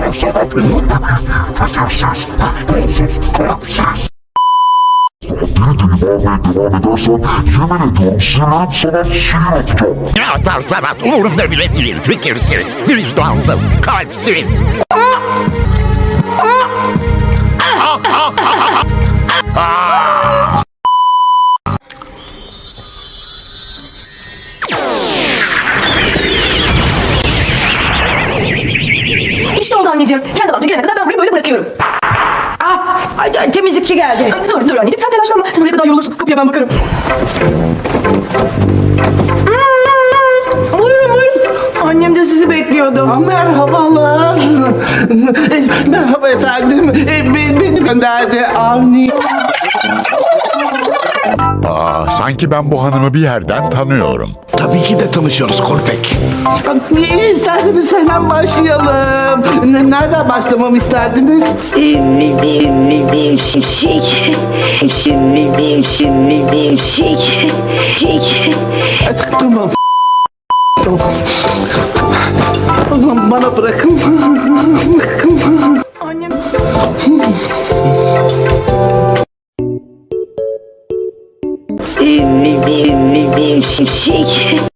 Tavşanat Bilirsiniz Korkusuz Deli deli bağırmaya devam edersen yemin ediyorum sinirlenip sana sinir atacağım. Ne atarsan at umurumda bile değil. Fikirsiz, vicdansız, kalpsiz. Anneciğim. Kendi amca gelene kadar ben burayı böyle bırakıyorum. Ah, ay, ay, temizlikçi geldi. Dur dur anneciğim sen telaşlanma. Sen oraya kadar yorulursun. Kapıya ben bakarım. Hmm, Buyurun buyurun. Annem de sizi bekliyordu. Merhabalar. Merhaba efendim. E, be- Beni gönderdi Avni. Sanki ben bu hanımı bir yerden tanıyorum. Tabii ki de tanışıyoruz Kolpek. İsterseniz hemen başlayalım. Ne- Nereden başlamamı isterdiniz? Ee, Tamam. Tamam. O zaman bana. Bırakın. Ee, bir, bir, bir şey,